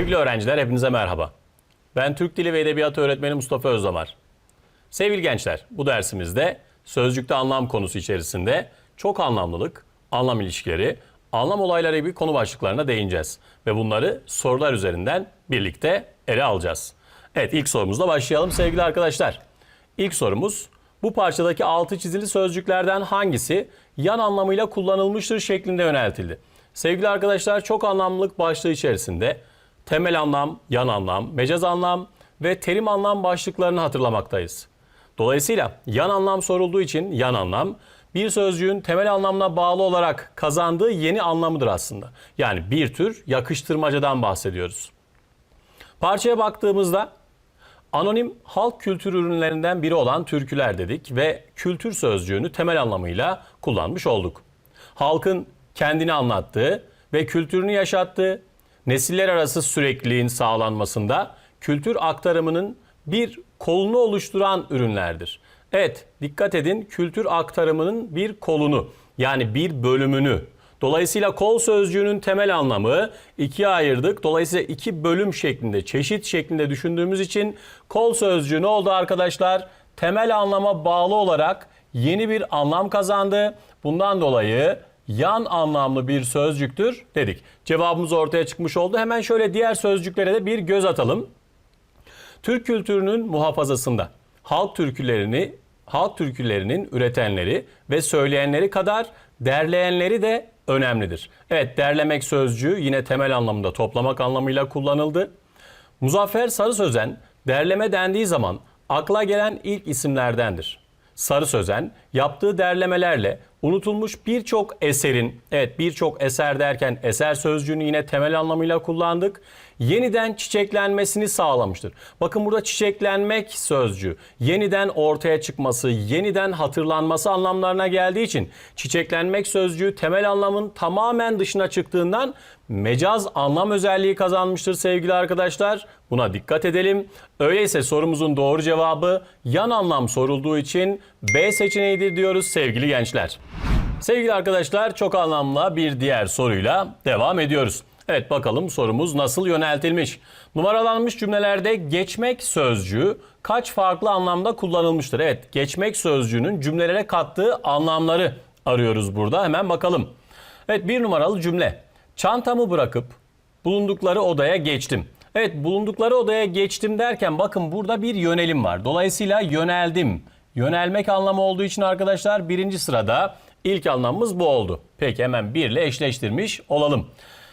Sevgili öğrenciler hepinize merhaba. Ben Türk Dili ve Edebiyatı öğretmeni Mustafa Özdamar. Sevgili gençler bu dersimizde sözcükte anlam konusu içerisinde çok anlamlılık, anlam ilişkileri, anlam olayları gibi konu başlıklarına değineceğiz. Ve bunları sorular üzerinden birlikte ele alacağız. Evet ilk sorumuzla başlayalım sevgili arkadaşlar. İlk sorumuz bu parçadaki altı çizili sözcüklerden hangisi yan anlamıyla kullanılmıştır şeklinde yöneltildi. Sevgili arkadaşlar çok anlamlılık başlığı içerisinde temel anlam, yan anlam, mecaz anlam ve terim anlam başlıklarını hatırlamaktayız. Dolayısıyla yan anlam sorulduğu için yan anlam bir sözcüğün temel anlamına bağlı olarak kazandığı yeni anlamıdır aslında. Yani bir tür yakıştırmacadan bahsediyoruz. Parçaya baktığımızda anonim halk kültür ürünlerinden biri olan türküler dedik ve kültür sözcüğünü temel anlamıyla kullanmış olduk. Halkın kendini anlattığı ve kültürünü yaşattığı, nesiller arası sürekliliğin sağlanmasında kültür aktarımının bir kolunu oluşturan ürünlerdir. Evet, dikkat edin kültür aktarımının bir kolunu yani bir bölümünü Dolayısıyla kol sözcüğünün temel anlamı ikiye ayırdık. Dolayısıyla iki bölüm şeklinde, çeşit şeklinde düşündüğümüz için kol sözcüğü ne oldu arkadaşlar? Temel anlama bağlı olarak yeni bir anlam kazandı. Bundan dolayı yan anlamlı bir sözcüktür dedik. Cevabımız ortaya çıkmış oldu. Hemen şöyle diğer sözcüklere de bir göz atalım. Türk kültürünün muhafazasında halk türkülerini halk türkülerinin üretenleri ve söyleyenleri kadar derleyenleri de önemlidir. Evet derlemek sözcüğü yine temel anlamında toplamak anlamıyla kullanıldı. Muzaffer Sarı Sözen derleme dendiği zaman akla gelen ilk isimlerdendir. Sarı Sözen yaptığı derlemelerle unutulmuş birçok eserin, evet birçok eser derken eser sözcüğünü yine temel anlamıyla kullandık. Yeniden çiçeklenmesini sağlamıştır. Bakın burada çiçeklenmek sözcüğü yeniden ortaya çıkması, yeniden hatırlanması anlamlarına geldiği için çiçeklenmek sözcüğü temel anlamın tamamen dışına çıktığından mecaz anlam özelliği kazanmıştır sevgili arkadaşlar. Buna dikkat edelim. Öyleyse sorumuzun doğru cevabı yan anlam sorulduğu için B seçeneğidir diyoruz sevgili gençler. Sevgili arkadaşlar çok anlamlı bir diğer soruyla devam ediyoruz. Evet bakalım sorumuz nasıl yöneltilmiş? Numaralanmış cümlelerde geçmek sözcüğü kaç farklı anlamda kullanılmıştır? Evet geçmek sözcüğünün cümlelere kattığı anlamları arıyoruz burada. Hemen bakalım. Evet bir numaralı cümle. Çantamı bırakıp bulundukları odaya geçtim. Evet bulundukları odaya geçtim derken bakın burada bir yönelim var. Dolayısıyla yöneldim. Yönelmek anlamı olduğu için arkadaşlar birinci sırada ilk anlamımız bu oldu. Peki hemen bir ile eşleştirmiş olalım.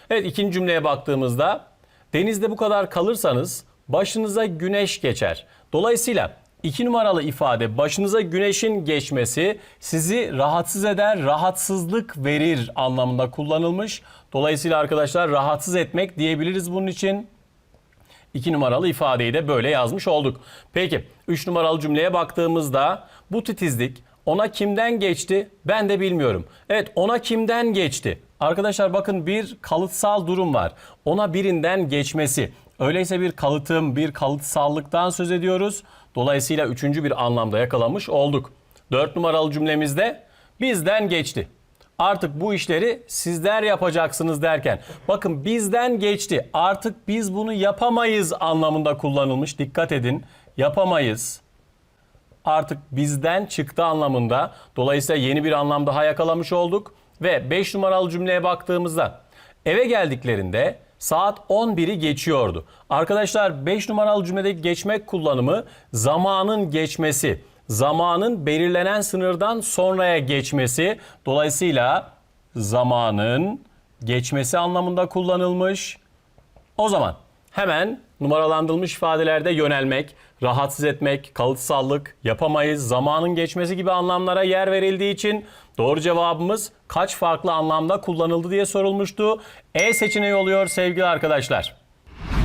Evet ikinci cümleye baktığımızda denizde bu kadar kalırsanız başınıza güneş geçer. Dolayısıyla iki numaralı ifade başınıza güneşin geçmesi sizi rahatsız eder, rahatsızlık verir anlamında kullanılmış. Dolayısıyla arkadaşlar rahatsız etmek diyebiliriz bunun için. 2 numaralı ifadeyi de böyle yazmış olduk. Peki 3 numaralı cümleye baktığımızda bu titizlik ona kimden geçti ben de bilmiyorum. Evet ona kimden geçti? Arkadaşlar bakın bir kalıtsal durum var. Ona birinden geçmesi. Öyleyse bir kalıtım, bir kalıtsallıktan söz ediyoruz. Dolayısıyla üçüncü bir anlamda yakalamış olduk. 4 numaralı cümlemizde bizden geçti artık bu işleri sizler yapacaksınız derken bakın bizden geçti artık biz bunu yapamayız anlamında kullanılmış dikkat edin yapamayız artık bizden çıktı anlamında dolayısıyla yeni bir anlam daha yakalamış olduk ve 5 numaralı cümleye baktığımızda eve geldiklerinde saat 11'i geçiyordu. Arkadaşlar 5 numaralı cümledeki geçmek kullanımı zamanın geçmesi zamanın belirlenen sınırdan sonraya geçmesi dolayısıyla zamanın geçmesi anlamında kullanılmış. O zaman hemen numaralandırılmış ifadelerde yönelmek, rahatsız etmek, kalıtsallık, yapamayız, zamanın geçmesi gibi anlamlara yer verildiği için doğru cevabımız kaç farklı anlamda kullanıldı diye sorulmuştu. E seçeneği oluyor sevgili arkadaşlar.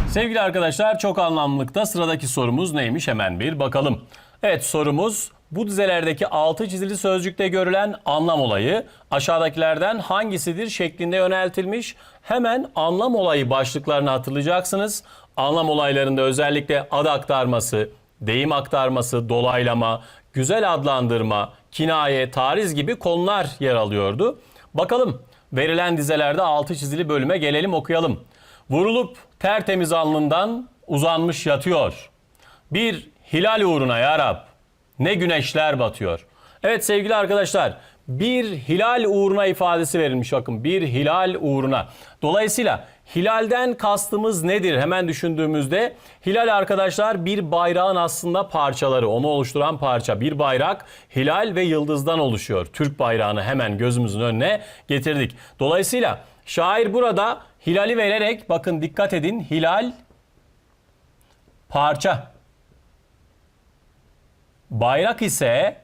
Sevgili arkadaşlar çok anlamlılıkta sıradaki sorumuz neymiş hemen bir bakalım. Evet sorumuz bu dizelerdeki altı çizili sözcükte görülen anlam olayı aşağıdakilerden hangisidir şeklinde yöneltilmiş. Hemen anlam olayı başlıklarını hatırlayacaksınız. Anlam olaylarında özellikle ad aktarması, deyim aktarması, dolaylama, güzel adlandırma, kinaye, tariz gibi konular yer alıyordu. Bakalım verilen dizelerde altı çizili bölüme gelelim okuyalım. Vurulup tertemiz alnından uzanmış yatıyor. Bir hilal uğruna ya Rab ne güneşler batıyor. Evet sevgili arkadaşlar bir hilal uğruna ifadesi verilmiş bakın bir hilal uğruna. Dolayısıyla hilalden kastımız nedir hemen düşündüğümüzde hilal arkadaşlar bir bayrağın aslında parçaları onu oluşturan parça bir bayrak hilal ve yıldızdan oluşuyor. Türk bayrağını hemen gözümüzün önüne getirdik. Dolayısıyla şair burada hilali vererek bakın dikkat edin hilal parça. Bayrak ise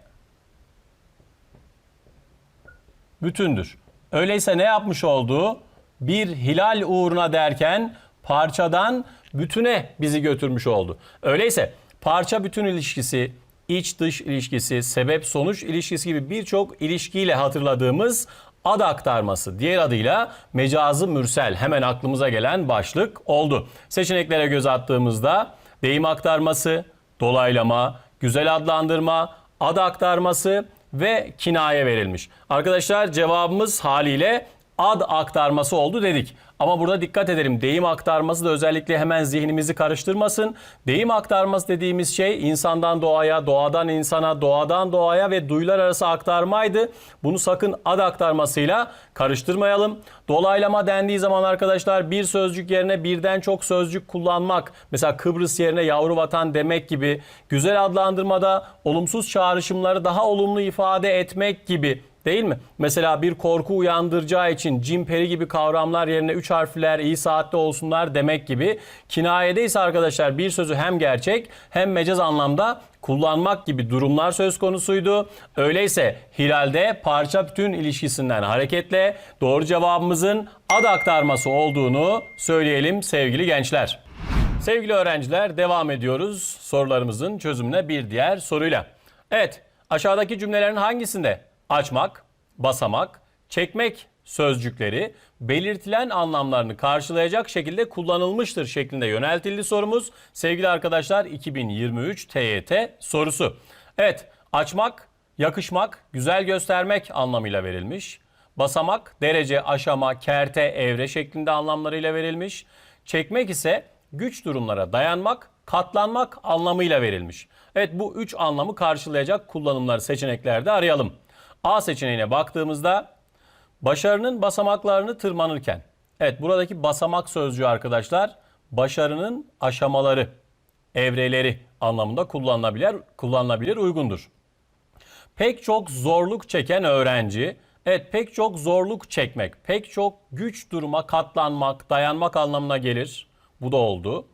bütündür. Öyleyse ne yapmış oldu? Bir hilal uğruna derken parçadan bütüne bizi götürmüş oldu. Öyleyse parça bütün ilişkisi, iç dış ilişkisi, sebep sonuç ilişkisi gibi birçok ilişkiyle hatırladığımız ad aktarması. Diğer adıyla mecazı mürsel hemen aklımıza gelen başlık oldu. Seçeneklere göz attığımızda deyim aktarması, dolaylama, güzel adlandırma, ad aktarması ve kinaye verilmiş. Arkadaşlar cevabımız haliyle ad aktarması oldu dedik. Ama burada dikkat edelim. Deyim aktarması da özellikle hemen zihnimizi karıştırmasın. Deyim aktarması dediğimiz şey insandan doğaya, doğadan insana, doğadan doğaya ve duyular arası aktarmaydı. Bunu sakın ad aktarmasıyla karıştırmayalım. Dolaylama dendiği zaman arkadaşlar bir sözcük yerine birden çok sözcük kullanmak. Mesela Kıbrıs yerine yavru vatan demek gibi. Güzel adlandırmada olumsuz çağrışımları daha olumlu ifade etmek gibi Değil mi? Mesela bir korku uyandıracağı için cin peri gibi kavramlar yerine 3 harfler iyi saatte olsunlar demek gibi. Kinayede ise arkadaşlar bir sözü hem gerçek hem mecaz anlamda kullanmak gibi durumlar söz konusuydu. Öyleyse hilalde parça bütün ilişkisinden hareketle doğru cevabımızın ad aktarması olduğunu söyleyelim sevgili gençler. Sevgili öğrenciler devam ediyoruz sorularımızın çözümüne bir diğer soruyla. Evet aşağıdaki cümlelerin hangisinde açmak, basamak, çekmek sözcükleri belirtilen anlamlarını karşılayacak şekilde kullanılmıştır şeklinde yöneltildi sorumuz. Sevgili arkadaşlar 2023 TYT sorusu. Evet açmak, yakışmak, güzel göstermek anlamıyla verilmiş. Basamak, derece, aşama, kerte, evre şeklinde anlamlarıyla verilmiş. Çekmek ise güç durumlara dayanmak, katlanmak anlamıyla verilmiş. Evet bu üç anlamı karşılayacak kullanımları seçeneklerde arayalım. A seçeneğine baktığımızda başarının basamaklarını tırmanırken. Evet buradaki basamak sözcüğü arkadaşlar başarının aşamaları, evreleri anlamında kullanılabilir, kullanılabilir uygundur. Pek çok zorluk çeken öğrenci, evet pek çok zorluk çekmek, pek çok güç duruma katlanmak, dayanmak anlamına gelir. Bu da oldu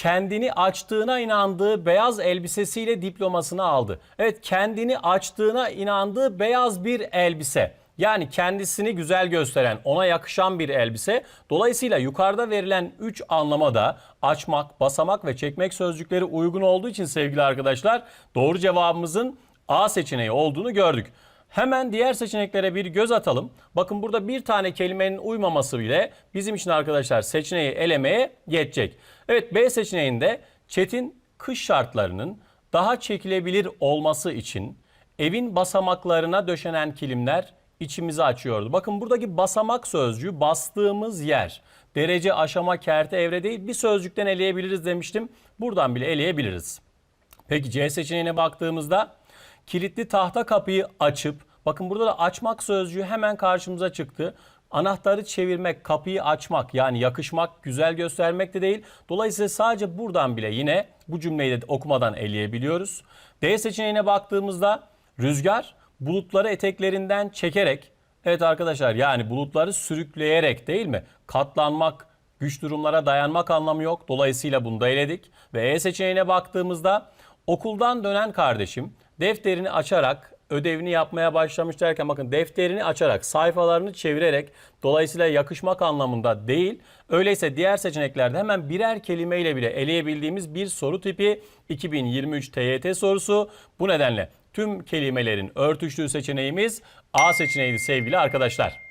kendini açtığına inandığı beyaz elbisesiyle diplomasını aldı. Evet kendini açtığına inandığı beyaz bir elbise. Yani kendisini güzel gösteren, ona yakışan bir elbise. Dolayısıyla yukarıda verilen 3 anlama da açmak, basamak ve çekmek sözcükleri uygun olduğu için sevgili arkadaşlar doğru cevabımızın A seçeneği olduğunu gördük. Hemen diğer seçeneklere bir göz atalım. Bakın burada bir tane kelimenin uymaması bile bizim için arkadaşlar seçeneği elemeye yetecek. Evet B seçeneğinde çetin kış şartlarının daha çekilebilir olması için evin basamaklarına döşenen kilimler içimizi açıyordu. Bakın buradaki basamak sözcüğü bastığımız yer. Derece, aşama, kerte, evre değil bir sözcükten eleyebiliriz demiştim. Buradan bile eleyebiliriz. Peki C seçeneğine baktığımızda kilitli tahta kapıyı açıp bakın burada da açmak sözcüğü hemen karşımıza çıktı. Anahtarı çevirmek, kapıyı açmak yani yakışmak, güzel göstermek de değil. Dolayısıyla sadece buradan bile yine bu cümleyi de okumadan eleyebiliyoruz. D seçeneğine baktığımızda rüzgar bulutları eteklerinden çekerek Evet arkadaşlar yani bulutları sürükleyerek değil mi? Katlanmak, güç durumlara dayanmak anlamı yok. Dolayısıyla bunu da eledik. Ve E seçeneğine baktığımızda okuldan dönen kardeşim defterini açarak ödevini yapmaya başlamış derken bakın defterini açarak sayfalarını çevirerek dolayısıyla yakışmak anlamında değil. Öyleyse diğer seçeneklerde hemen birer kelimeyle bile eleyebildiğimiz bir soru tipi 2023 TYT sorusu. Bu nedenle tüm kelimelerin örtüştüğü seçeneğimiz A seçeneğiydi sevgili arkadaşlar.